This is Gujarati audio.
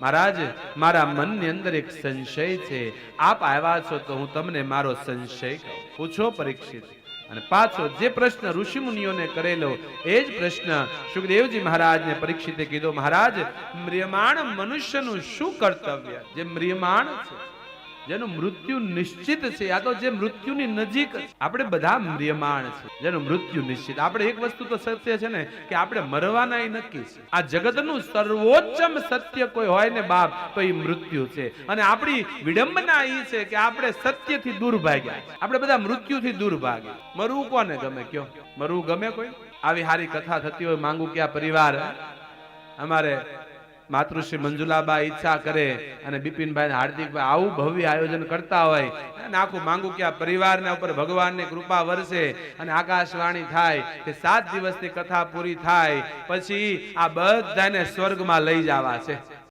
મહારાજ, મારા મનની અંદર એક સંશય છે. આપ આવ્યા છો તો હું તમને મારો સંશય પૂછો પરીક્ષિત. અને પાછો જે પ્રશ્ન ઋષિ મુનિઓને કરેલો, એ જ પ્રશ્ન સુખદેવજી મહારાજને પરીક્ષિતે કીધો, મહારાજ, મ્રિયમાણ મનુષ્યનું શું કર્તવ્ય? જે મ્રિયમાણ છે. જેનું મૃત્યુ નિશ્ચિત છે. આ તો જે મૃત્યુની નજીક આપણે બધા મ્રિયમાણ છે. જેનું મૃત્યુ નિશ્ચિત. આપણે એક વસ્તુ તો સત્ય છે ને, કે આપણે મરવાના એ નક્કી છે. આ જગતનું સર્વોચ્ચમ સત્ય કોઈ હોય ને બાપ, તો એ મૃત્યુ છે. અને આપણી વિડંબના એ છે કે આપણે સત્યથી દૂર ભાગ્યા. આપણે બધા મૃત્યુથી દૂર ભાગ્યા મરવું કોને ગમે કયો? મરવું ગમે કોઈ? આવી હારી કથા થતી હોય માંગુ કે પરિવાર અમારે માતૃશ્રી મંજુલાબા ઈચ્છા કરે અને બિપિનભાઈ હાર્દિકભાઈ આવું ભવ્ય આયોજન કરતા હોય, અને આખું માંગુ કે આ પરિવારના ઉપર ભગવાનની કૃપા વરસે અને આકાશવાણી થાય કે સાત દિવસની કથા પૂરી થાય, પછી આ બધાને સ્વર્ગમાં લઈ જવા છે.